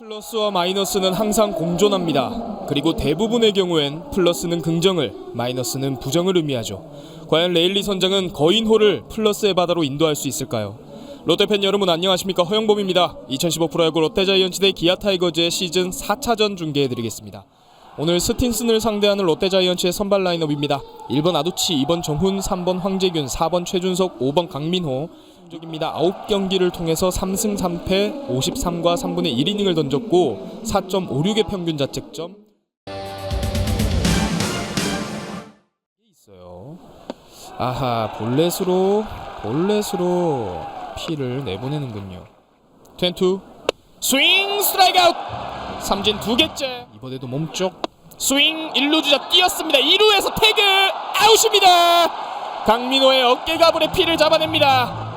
플러스와 마이너스는 항상 공존합니다. 그리고 대부분의 경우엔 플러스는 긍정을, 마이너스는 부정을 의미하죠. 과연 레일리 선장은 거인호를 플러스의 바다로 인도할 수 있을까요? 롯데팬 여러분 안녕하십니까 허영범입니다. 2015 프로야구 롯데자이언츠 대 기아 타이거즈의 시즌 4차전 중계해드리겠습니다. 오늘 스틴슨을 상대하는 롯데자이언츠의 선발 라인업입니다. 1번 아두치, 2번 정훈, 3번 황재균, 4번 최준석, 5번 강민호 적입니다. 9경기를 통해서 3승 3패 53과 3분의 1이닝을 던졌고 4.56의 평균 자책점. 있어요. 아하 볼넷으로 볼넷으로 피를 내보내는군요. 22 스윙 스트라이크 아웃! 삼진 두 개째. 이번에도 몸쪽. 스윙 1루 주자 뛰었습니다. 2루에서 태그! 아웃입니다! 강민호의 어깨가불에 피를 잡아냅니다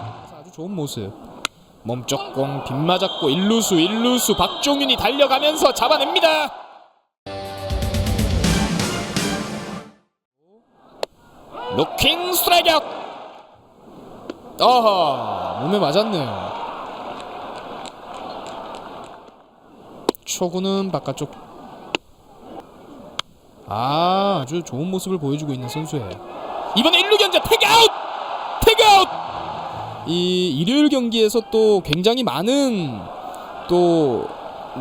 좋은 모습. 몸쪽 공 빗맞았고 1루수 1루수. 박종윤이 달려가면서 잡아냅니다. 로킹 스트라이크 아하 몸에 맞았네요. 초구는 바깥쪽. 아 아주 좋은 모습을 보여주고 있는 선수예요. 이번에 1루 견제 태그아웃 이 일요일 경기에서 또 굉장히 많은 또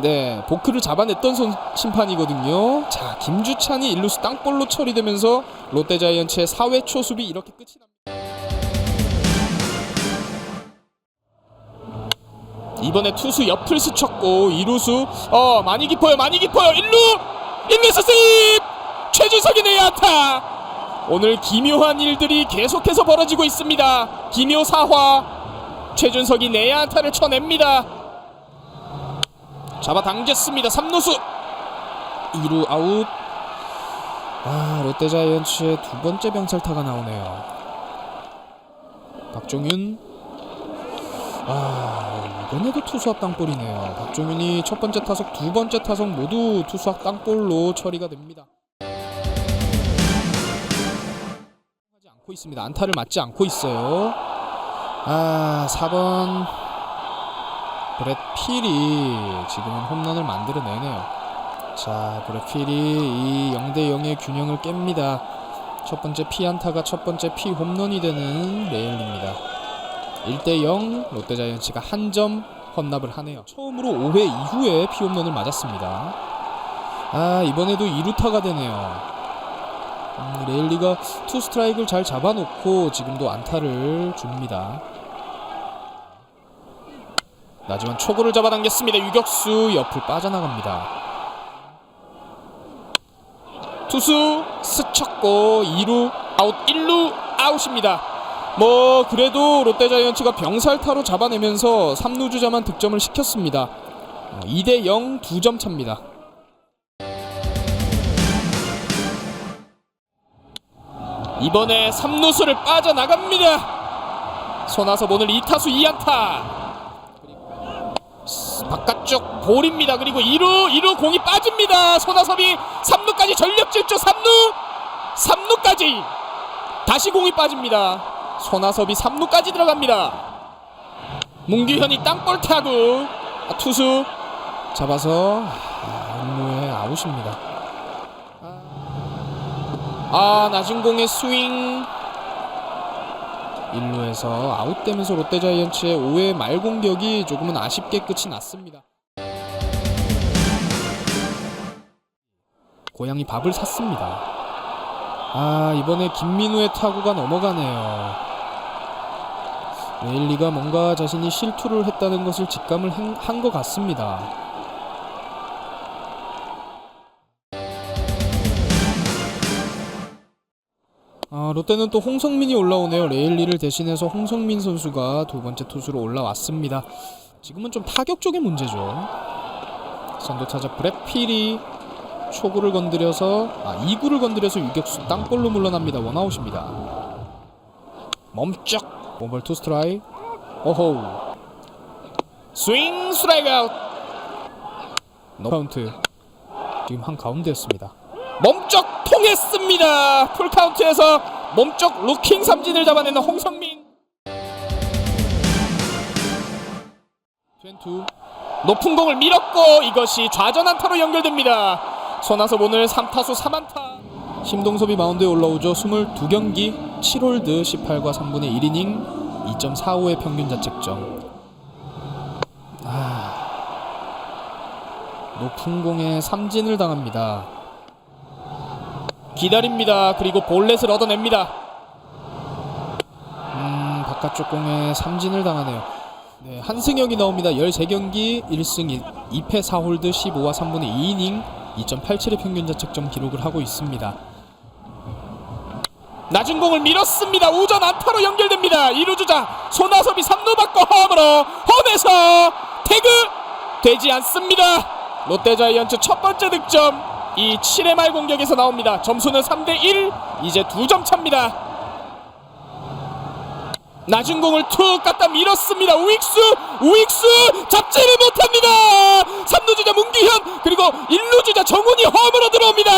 네, 보크를 잡아냈던 선, 심판이거든요. 자, 김주찬이 1루수 땅볼로 처리되면서 롯데 자이언츠의 4회 초 수비 이렇게 끝이 납니다. 이번에 투수 옆을 스쳤고 2루수 어 많이 깊어요 많이 깊어요 1루 1루에서 세입 최준석이 내야타 오늘 기묘한 일들이 계속해서 벌어지고 있습니다. 기묘 사화. 최준석이 내야타를 쳐냅니다. 잡아 당겼습니다. 3루수. 2루 아웃. 아 롯데 자이언츠의 두 번째 병살타가 나오네요. 박종윤. 아 이번에도 투수합 땅볼이네요. 박종윤이 첫 번째 타석, 두 번째 타석 모두 투수합 땅볼로 처리가 됩니다. 않고 있습니다. 안타를 맞지 않고 있어요. 아 4번 브렛 필이 지금은 홈런을 만들어내네요. 자 브렛 필이 이 0대 0의 균형을 깹니다. 첫 번째 피 안타가 첫 번째 피 홈런이 되는 레일입니다. 1대 0 롯데자이언츠가 한 점 헌납을 하네요. 처음으로 5회 이후에 피 홈런을 맞았습니다. 아 이번에도 2루타가 되네요. 음, 레일리가 투 스트라이크를 잘 잡아놓고 지금도 안타를 줍니다. 하지만 초구를 잡아당겼습니다. 유격수 옆을 빠져나갑니다. 투수 스쳤고 2루 아웃 1루 아웃입니다. 뭐 그래도 롯데자이언츠가 병살타로 잡아내면서 3루 주자만 득점을 시켰습니다. 2대 0 2점 차입니다. 이번에 3루수를 빠져나갑니다. 손아섭 오늘 2타수 2안타. 바깥쪽 볼입니다. 그리고 2루 2루 공이 빠집니다. 손아섭이 3루까지 전력 질주 3루 3루까지 다시 공이 빠집니다. 손아섭이 3루까지 들어갑니다. 문규현이 땅볼 타구 아, 투수 잡아서 아, 1루에 아웃입니다. 아 낮은 공의 스윙 1루에서 아웃되면서 롯데자이언츠의 5회 말 공격이 조금은 아쉽게 끝이 났습니다. 고양이 밥을 샀습니다. 아 이번에 김민우의 타구가 넘어가네요. 레일리가 뭔가 자신이 실투를 했다는 것을 직감을 한 것 같습니다. 아, 롯데는 또 홍성민이 올라오네요. 레일리를 대신해서 홍성민 선수가 두 번째 투수로 올라왔습니다. 지금은 좀 타격적인 문제죠. 선두 타자 브레필이 초구를 건드려서 아 2구를 건드려서 유격수 땅볼로 물러납니다. 원아웃입니다. 멈쩍 원볼 투 스트라이 오호 스윙 스트라이크 아웃 노 카운트 지금 한 가운데였습니다. 몸쪽 통했습니다. 풀 카운트에서 몸쪽 루킹 삼진을 잡아내는 홍성민. 22 높은 공을 밀었고 이것이 좌전 안타로 연결됩니다. 손아섭 오늘 3타수 3안타. 심동섭이 마운드에 올라오죠. 22경기 7홀드 18과 3분의 1이닝 2.45의 평균 자책점. 아, 높은 공에 삼진을 당합니다. 기다립니다. 그리고 볼넷을 얻어냅니다. 음, 바깥쪽 공에 삼진을 당하네요. 네, 한승혁이 나옵니다. 13경기 1승 2패 4홀드 15와 3분의 2이닝 2.87의 평균 자책점 기록을 하고 있습니다. 낮은 공을 밀었습니다. 우전 안타로 연결됩니다. 2루 주자 손아섭이 3루 받고 홈으로 홈에서 태그 되지 않습니다. 롯데자이언츠 첫 번째 득점 이 7회 말 공격에서 나옵니다. 점수는 3대 1 이제 두 점 차입니다. 낮은 공을 툭 갖다 밀었습니다. 우익수, 우익수 잡지를 못합니다. 3루 주자 문기현 그리고 1루 주자 정훈이 홈으로 들어옵니다.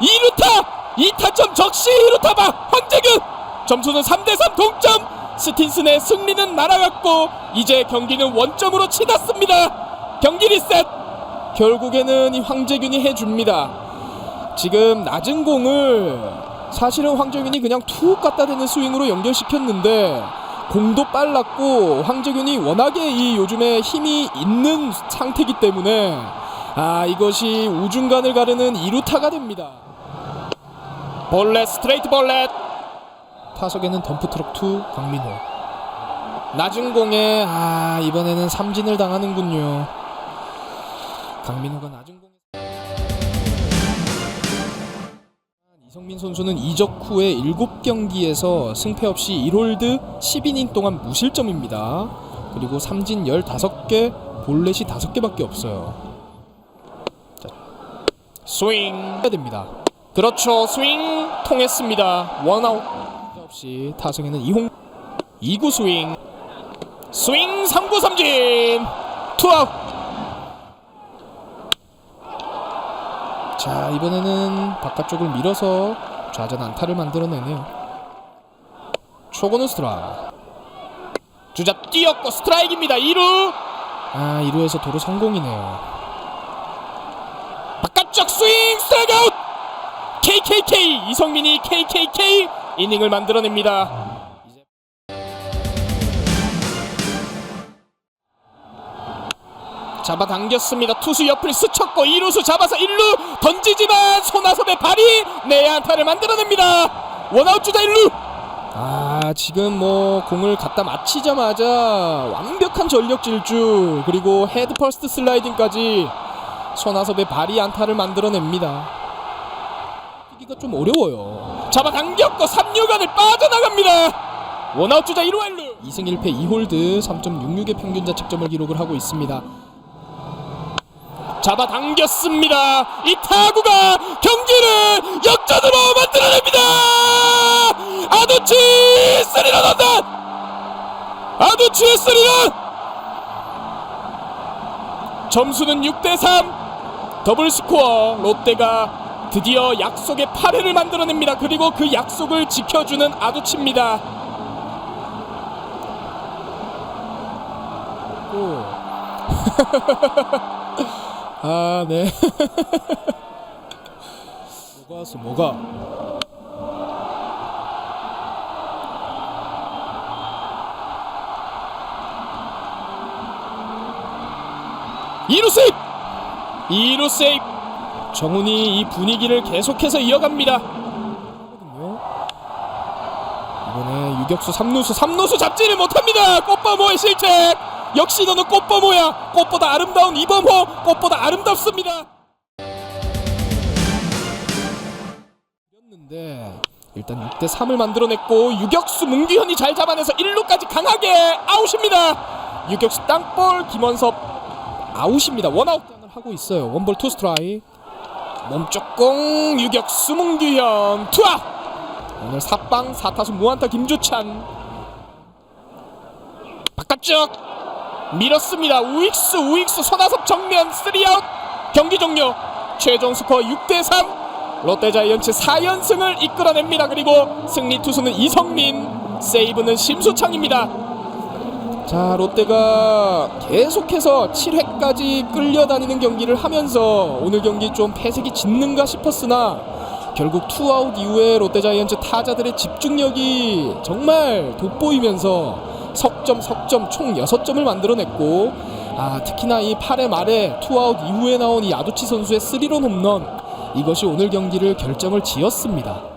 2루타, 2타점 적시 2루타 박 황재균 점수는 3대3 동점. 스틴슨의 승리는 날아갔고 이제 경기는 원점으로 치닫습니다. 경기 리셋. 결국에는 이 황재균이 해줍니다. 지금 낮은 공을 사실은 황재균이 그냥 툭 갖다 대는 스윙으로 연결시켰는데 공도 빨랐고 황재균이 워낙에 이 요즘에 힘이 있는 상태이기 때문에 아 이것이 우중간을 가르는 2루타가 됩니다. 볼렛 스트레이트 볼렛 타석에는 덤프트럭 2 강민호 낮은 공에 아 이번에는 삼진을 당하는군요. 강민호가 낮은 공에 이성민 선수는 이적 후에 7경기에서 승패 없이 1홀드 12이닝 동안 무실점입니다. 그리고 삼진 15개, 볼넷이 5개밖에 없어요. 자, 스윙 해야 됩니다. 그렇죠. 스윙 통했습니다. 원아웃 없이 타석에는 이홍 2구 스윙 스윙 3구 삼진 투아웃 자 이번에는 바깥쪽을 밀어서 좌전 안타를 만들어내네요. 초고는 스트라이크. 주자 뛰었고 스트라이크입니다. 2루! 아 2루에서 도로 성공이네요. 바깥쪽 스윙 스트라이크 아웃! KKK 이성민이 KKK 이닝을 만들어냅니다 잡아당겼습니다. 투수 옆을 스쳤고 2루수 잡아서 1루 던지지만 손아섭의 발이 내안타를 만들어냅니다. 원아웃 주자 1루. 아 지금 뭐 공을 갖다 맞히자마자 완벽한 전력 질주 그리고 헤드 퍼스트 슬라이딩까지 손아섭의 발이 안타를 만들어냅니다. 뛰기가 좀 어려워요. 잡아당겼고 3루간을 빠져나갑니다. 원아웃 주자 1루 1루 2승 1패 2홀드 3.66의 평균 자책점을 기록을 하고 있습니다. 잡아당겼습니다. 이 타구가 경기를 역전으로 만들어냅니다. 아두치 스리런 홈런. 아두치의 스리런. 점수는 6대 3. 더블 스코어. 롯데가 드디어 약속의 8회를 만들어냅니다. 그리고 그 약속을 지켜주는 아두치입니다. 오. 아, 네. 뭐가 왔어, 뭐가? 이루 세이프! 이루 세이프! 정훈이 이 분위기를 계속해서 이어갑니다. 이번에 유격수 3루수 3루수 잡지를 못합니다. 꽃바모의 실책. 역시 너는 꽃바모야. 꽃보다 아름다운 이범호. 꽃보다 아름답습니다. 였는데 일단 6대 3을 만들어냈고 유격수 문기현이 잘 잡아내서 1루까지 강하게 아웃입니다. 유격수 땅볼 김원섭 아웃입니다. 원아웃 을 하고 있어요. 원볼 투 스트라이크. 몸쪽 공 유격수 문기현 투아웃. 오늘 사빵 4타수 무안타 김주찬 바깥쪽 밀었습니다. 우익수 우익수 손아섭 정면 3아웃 경기 종료 최종 스코어 6대3 롯데 자이언츠 4연승을 이끌어냅니다. 그리고 승리 투수는 이성민 세이브는 심수창입니다. 자 롯데가 계속해서 7회까지 끌려다니는 경기를 하면서 오늘 경기 좀 패색이 짙는가 싶었으나 결국 투아웃 이후에 롯데자이언츠 타자들의 집중력이 정말 돋보이면서 석점 석점 총 6점을 만들어냈고 아 특히나 이 8회 말에 투아웃 이후에 나온 이 야도치 선수의 스리런 홈런 이것이 오늘 경기를 결정을 지었습니다.